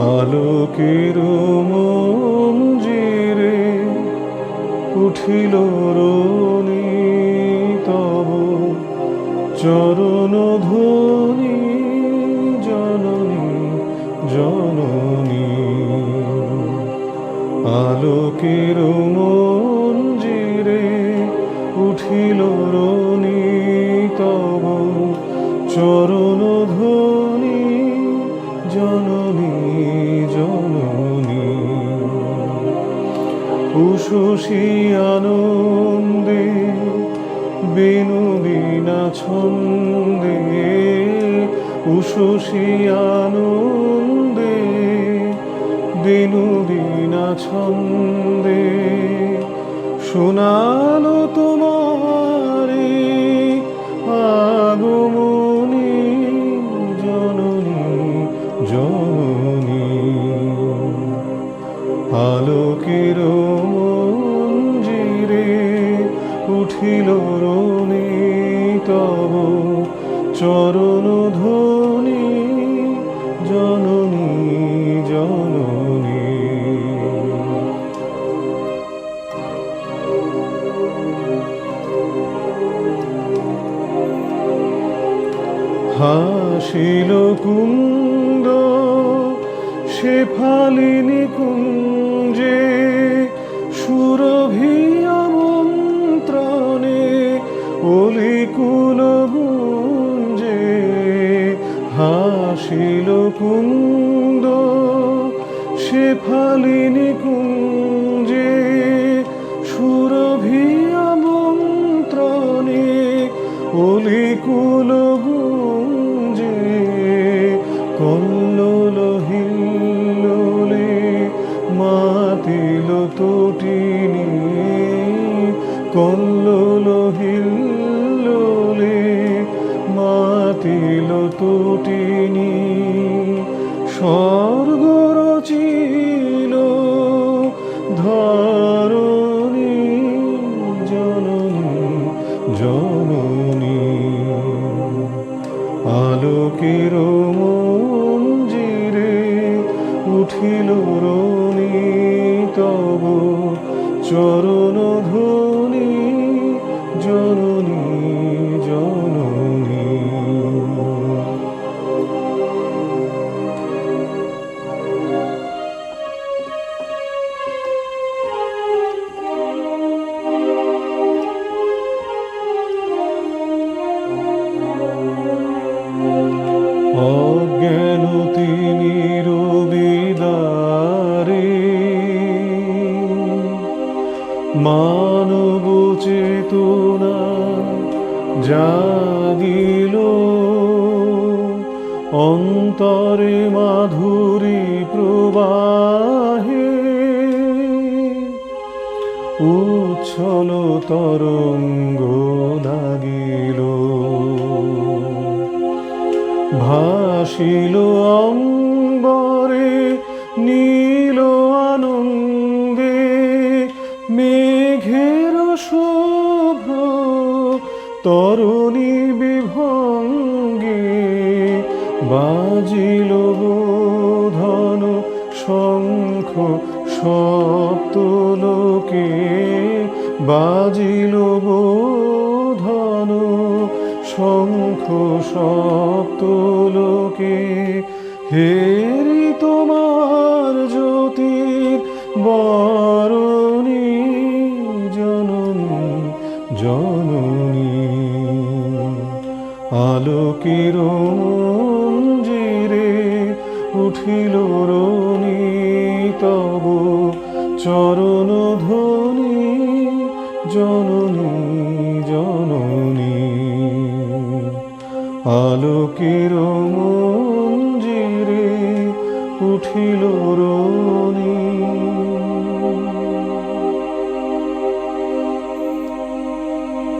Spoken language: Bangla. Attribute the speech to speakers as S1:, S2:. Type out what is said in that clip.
S1: আলোকের মঞ্জিরে উঠিল রনি তব চরণ ধ্বনি জননী জননী। আলোকের মঞ্জিরে উঠিল রনি উষসী আনন্দে বেনু ছন্দে উষসী আনন্দে বেনু বিনা ছন্দে শোনালো তোমারে উঠিল রনি তব চরণ ধ্বনি জননী জননী। হাসিল কুন্দ সে ফালিনি কুঞ্জে হাসিল কুন্দ, সে ফালিনি কুঞ্জে সুরভি আমন্ত্রণে অলিকুল গুঞ্জে কল্লোল হিল্লোলে মাতিল তটিনী কল্লোল হিল্লোলে মাতিল তটিনী আলোকের মঞ্জিরে উঠিল রনি তব চরণ ধ্বনি। মানব চেতনা জাগিল। অন্তরে মাধুরী প্রবাহে উচ্ছল তরঙ্গ লাগিল ভাসিল অম্বরে নীল তরুণী বিভঙ্গে বাজিল বোধন শঙ্খ সপ্তলোকে। বাজিল বোধন শঙ্খ সপ্তলোকে। হেরি তোমার জ্যোতির বরণী জননী জননী আলোকের মঞ্জিরে উঠিল রনি তব চরণ ধ্বনি জননী জননী। আলোকের মঞ্জিরে উঠিল রনি